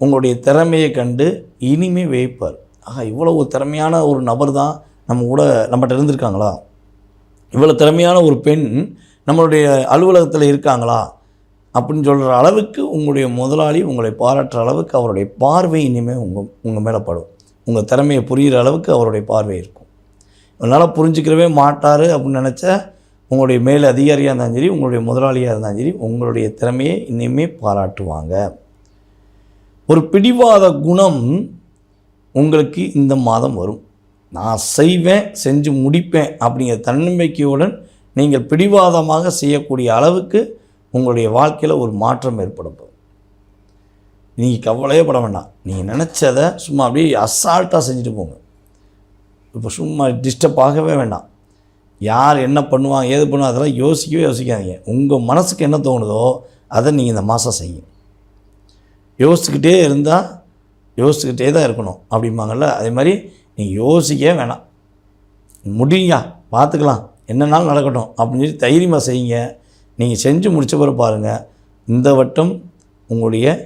உங்களுடைய திறமையை கண்டு இனிமே வைப்பார் ஆஹா இவ்வளவு திறமையான ஒரு நபர் தான் நம்ம கூட நம்மகிட்ட இருந்திருக்காங்களா? இவ்வளோ திறமையான ஒரு பெண் நம்மளுடைய அலுவலகத்தில் இருக்காங்களா? அப்படின்னு சொல்கிற அளவுக்கு உங்களுடைய முதலாளி உங்களை பாராட்டுற அளவுக்கு அவருடைய பார்வை இனிமேல் உங்கள் உங்கள் மேலே படும். உங்கள் திறமையை புரிகிற அளவுக்கு அவருடைய பார்வை இருக்கும். அதனால் புரிஞ்சுக்கிறவே மாட்டார் அப்படின்னு நினச்ச உங்களுடைய மேல் அதிகாரியாக இருந்தாலும் சரி உங்களுடைய முதலாளியாக இருந்தாலும் சரி உங்களுடைய திறமையை இனிமேல் பாராட்டுவாங்க. ஒரு பிடிவாத குணம் உங்களுக்கு இந்த மாதம் வரும். நான் செய்வேன் செஞ்சு முடிப்பேன் அப்படிங்கிற தன்னம்பிக்கையுடன் நீங்கள் பிடிவாதமாக செய்யக்கூடிய அளவுக்கு உங்களுடைய வாழ்க்கையில் ஒரு மாற்றம் ஏற்படும் நீங்கள் கவலையே பட வேண்டாம். நீங்கள் நினச்சதை சும்மா அப்படியே அசால்ட்டாக செஞ்சுட்டு போங்க. இப்போ சும்மா டிஸ்டர்ப் ஆகவே வேண்டாம். யார் என்ன பண்ணுவாங்க ஏது பண்ணுவாங்க அதெல்லாம் யோசிக்கவே யோசிக்காதீங்க. உங்கள் மனசுக்கு என்ன தோணுதோ அதை நீங்கள் இந்த மாதம் செய்யுங்க. யோசிச்சுக்கிட்டே இருந்தால் யோசிச்சுக்கிட்டே தான் இருக்கணும் அப்படிம்பாங்கள்ல அதே மாதிரி நீங்கள் யோசிக்கவே வேணாம். முடியா பார்த்துக்கலாம். என்னன்னாலும் நடக்கட்டும் அப்படின்னு சொல்லி தைரியமாக செய்யுங்க. நீங்கள் செஞ்சு முடிச்ச பிறகு பாருங்கள் இந்த வட்டம் உங்களுடைய